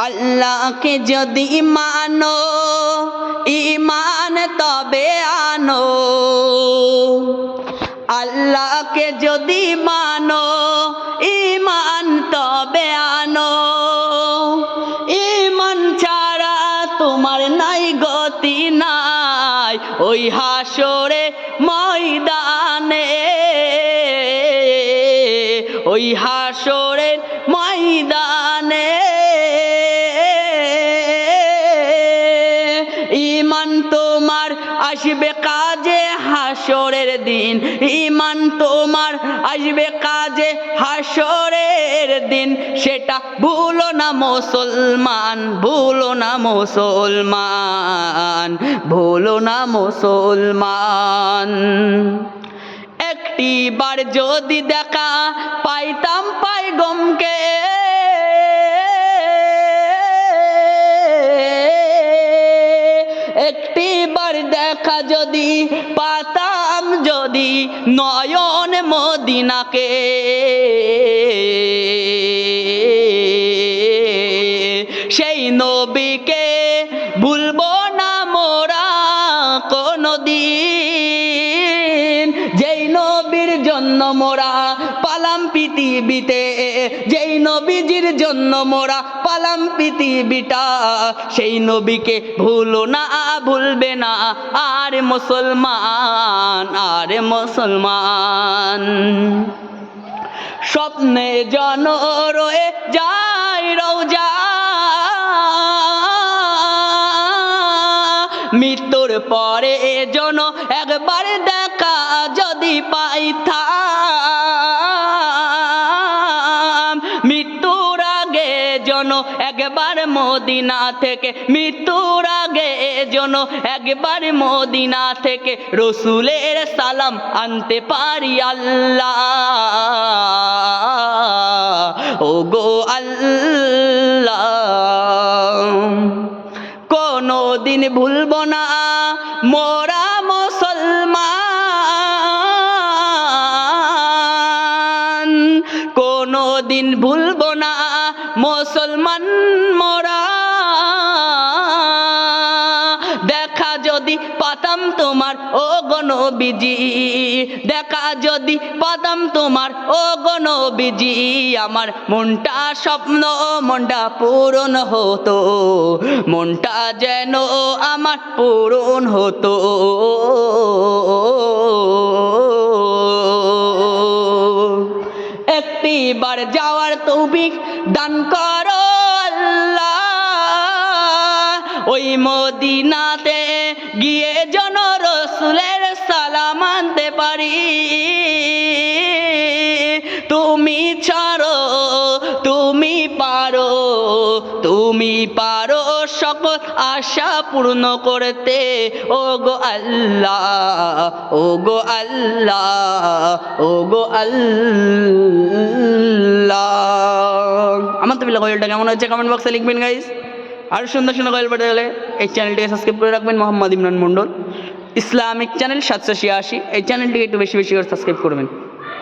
আল্লাহকে যদি মানো ইমান তবে আনো। আল্লাহকে যদি মানো ইমান তবে আনো। ইমান ছাড়া তোমার নাই, গতি নাই ওই হাসরে ময়দানে। ওই হাসরের ময়দানে তোমার আসবে কাজে হাসরের দিন। ইমান তোমার আসবে কাজে হাসরের দিন। সেটা ভুলো না মুসলমান, ভুলো না মুসলমান, ভুলো না মুসলমান। একটি বার যদি দেখা পাইতাম পাই গমকে যদি নয়ন মদিনাকে সেই নবীকে ভুলবো না মোরা কোনদিন। যেই নবীর জন্য মোরা পৃথিবীতে, যেই নবীজির জন্য মোরা পালাম পৃথিবীটা, সেই নবীকে ভুলো না, ভুলবে না। আর মুসলমান আর মুসলমান। স্বপ্নে জন রয়ে যায় রৌজা মৃত্যুর পরে জন একবার দেখা যদি পাইতাম মদিনা থেকে মৃত্যুর আগে জন একবার মদিনা থেকে রসুলের সালাম আনতে পারি আল্লাহ। ও গো আল্লাহ। কোনো দিন ভুলব না মোরা মুসলমান। কোনো দিন ভুলব তোমার, ও গণবিজি দেখা যদি পাতাম তোমার, ও গণবিজি আমার মনটা স্বপ্ন, মনটা পূরণ হতো। মনটা যেন আমার পূরণ হতো। একটি বার যাওয়ার তৌফিক দান করো ওই মদিনাতে গিয়ে জন রসুলের সালাম আনতে পারি। তুমি ছাড়ো, তুমি পারো তুমি পারো সকল আশা পূর্ণ করতে। ও গো আল্লাহ ও গো আল্লাহ ও গো আল্লাহ। আমার তো বিলা গল্পটা কেমন হচ্ছে কমেন্ট বক্সে লিখবেন গাইস আর সুন্দর সুন্দর গল্প পেতে গেলে এই চ্যানেলটিকে সাবস্ক্রাইব করে রাখবেন। মোহাম্মদ ইমরান মণ্ডল। ইসলামিক চ্যানেল সাতশো ছিয়াশি। এই চ্যানেলটিকে একটু বেশি বেশি করে সাবস্ক্রাইব করবেন।